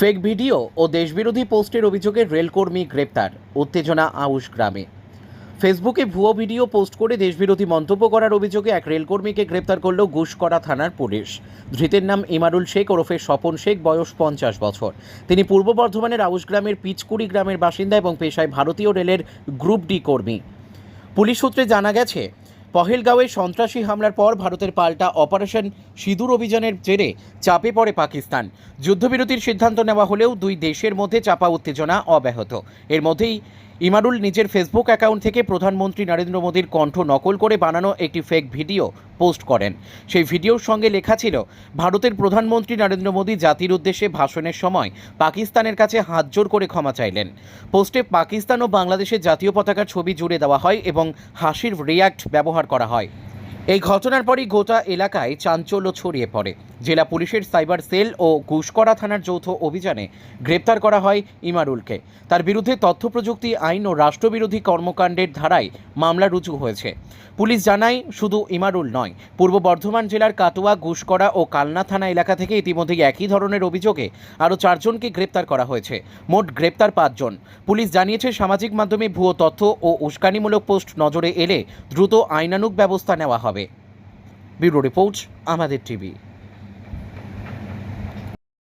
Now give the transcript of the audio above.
Fake video ও দেশবিরোধী পোস্টের অভিযোগে রেলকর্মী গ্রেপ্তার, উত্তেজনা আউশ গ্রামে। ফেসবুকে ভুয়ো ভিডিও পোস্ট করে দেশবিরোধী মন্তব্য করার অভিযোগে এক রেলকর্মীকে গ্রেপ্তার করল গুসকরা থানার পুলিশ। ধৃতের নাম ইমারুল শেখ ওরফে স্বপন শেখ, বয়স পঞ্চাশ বছর। তিনি পূর্ব বর্ধমানের আউশ গ্রামের পিচকুড়ি গ্রামের বাসিন্দা এবং পেশায় ভারতীয় রেলের গ্রুপ ডি কর্মী। পুলিশ সূত্রে জানা গেছে পহেলগাঁওয়ে সন্ত্রাসী হামলার পর ভারতের পাল্টা অপারেশন সিঁদুর অভিযানের জেরে চাপে পড়ে পাকিস্তান। যুদ্ধবিরতির সিদ্ধান্ত নেওয়া হলেও দুই দেশের মধ্যে চাপা উত্তেজনা অব্যাহত। এর মধ্যেই ইমারুল নিজের ফেসবুক অ্যাকাউন্ট থেকে প্রধানমন্ত্রী নরেন্দ্র মোদীর কণ্ঠ নকল করে বানানো একটি ফেক ভিডিও পোস্ট করেন। সেই ভিডিওর সঙ্গে লেখা ছিল, ভারতের প্রধানমন্ত্রী নরেন্দ্র মোদী জাতির উদ্দেশ্যে ভাষণের সময় পাকিস্তানের কাছে হাত জোর করে ক্ষমা চাইলেন। পোস্টে পাকিস্তান ও বাংলাদেশের জাতীয় পতাকার ছবি জুড়ে দেওয়া হয় এবং হাসির রিয়াক্ট ব্যবহার করা হয়। এই ঘটনার পরই গোটা এলাকায় চাঞ্চল্য ছড়িয়ে পড়ে। জেলা পুলিশের সাইবার সেল ও ঘুষকরা থানার যৌথ অভিযানে গ্রেপ্তার করা হয় ইমারুলকে। তার বিরুদ্ধে তথ্য প্রযুক্তি আইন ও রাষ্ট্রবিরোধী কর্মকাণ্ডের ধারায় মামলা রুজু হয়েছে। পুলিশ জানায়, শুধু ইমারুল নয়, পূর্ব বর্ধমান জেলার কাটোয়া, ঘুষকরা ও কালনা থানা এলাকা থেকে ইতিমধ্যেই একই ধরনের অভিযোগে আরও চারজনকে গ্রেপ্তার করা হয়েছে। মোট গ্রেপ্তার পাঁচজন। পুলিশ জানিয়েছে, সামাজিক মাধ্যমে ভুয়ো তথ্য ও উস্কানিমূলক পোস্ট নজরে এলে দ্রুত আইনানুগ ব্যবস্থা নেওয়া হবে। ব্যুরো রিপোর্ট আমাদের টিভি।